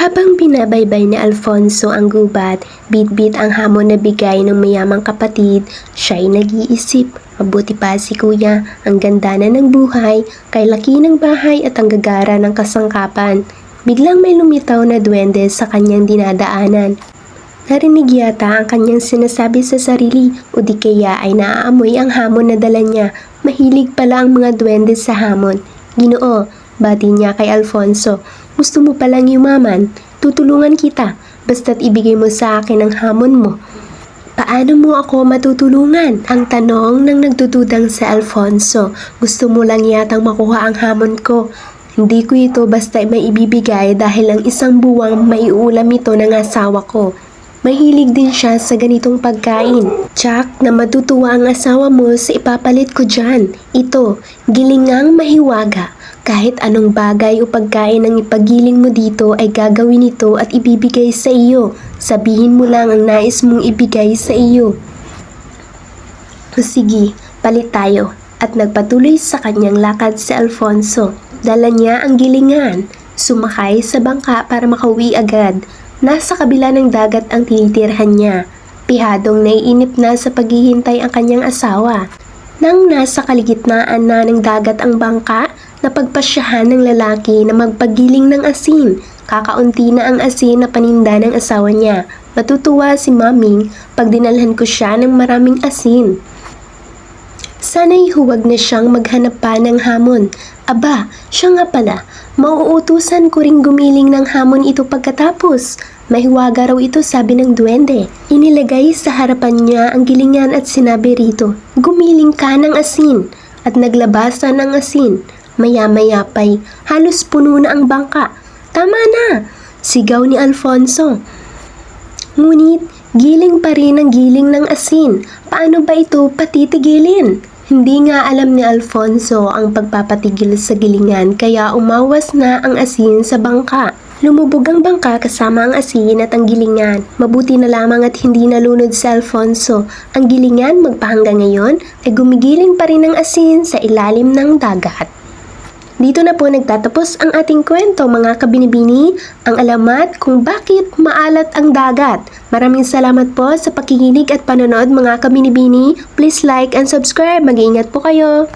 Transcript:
Habang binabaybay ni Alfonso ang gubat, bit-bit ang hamon na bigay ng mayamang kapatid, siya'y nag-iisip. Mabuti pa si kuya, ang ganda na ng buhay, kay laki ng bahay at ang gagara ng kasangkapan. Biglang may lumitaw na duwende sa kanyang dinadaanan. Narinig yata ang kanyang sinasabi sa sarili o di kaya ay naaamoy ang hamon na dala niya. Mahilig pala ang mga duwende sa hamon. Ginoo, bati niya kay Alfonso. Gusto mo palang yumaman? Tutulungan kita. Basta't ibigay mo sa akin ang hamon mo. Paano mo ako matutulungan? Ang tanong ng nagdududang si Alfonso. Gusto mo lang yatang makuha ang hamon ko. Hindi ko ito basta may ibibigay dahil ang isang buwang maiulam ito ng asawa ko. Mahilig din siya sa ganitong pagkain. Tsak na matutuwa ang asawa mo sa ipapalit ko dyan. Ito, gilingang mahiwaga. Kahit anong bagay o pagkain ang ipagiling mo dito ay gagawin ito at ibibigay sa iyo. Sabihin mo lang ang nais mong ibigay sa iyo. Sige, palit tayo. At nagpatuloy sa kanyang lakad si Alfonso. Dala niya ang gilingan. Sumakay sa bangka para makauwi agad. Nasa kabila ng dagat ang tinitirhan niya. Pihadong naiinip na sa paghihintay ang kanyang asawa. Nang nasa kaligitnaan na ng dagat ang bangka, napagpasyahan ng lalaki na magpagiling ng asin. Kakaunti na ang asin na paninda ng asawa niya. Matutuwa si Maming pag dinalhan ko siya ng maraming asin. Sana'y huwag na siyang maghanap pa ng hamon. Aba, siya nga pala, mauutusan ko ring gumiling ng hamon ito pagkatapos. Mahiwaga raw ito sabi ng duwende. Inilagay sa harapan niya ang gilingan at sinabi rito, Gumiling ka ng asin. At naglabasan ng asin. Maya-maya pa'y halos puno na ang bangka. Tama na! Sigaw ni Alfonso. Ngunit, giling pa rin ang giling ng asin. Paano ba ito patitigilin? Hindi nga alam ni Alfonso ang pagpapatigil sa gilingan kaya umawas na ang asin sa bangka. Lumubog ang bangka kasama ang asin at ang gilingan. Mabuti na lamang at hindi nalunod si Alfonso. Ang gilingan magpahanggang ngayon ay gumigiling pa rin ang asin sa ilalim ng dagat. Dito na po nagtatapos ang ating kwento mga kabinibini, ang alamat kung bakit maalat ang dagat. Maraming salamat po sa pakikinig at panonood mga kabinibini. Please like and subscribe. Mag-iingat po kayo.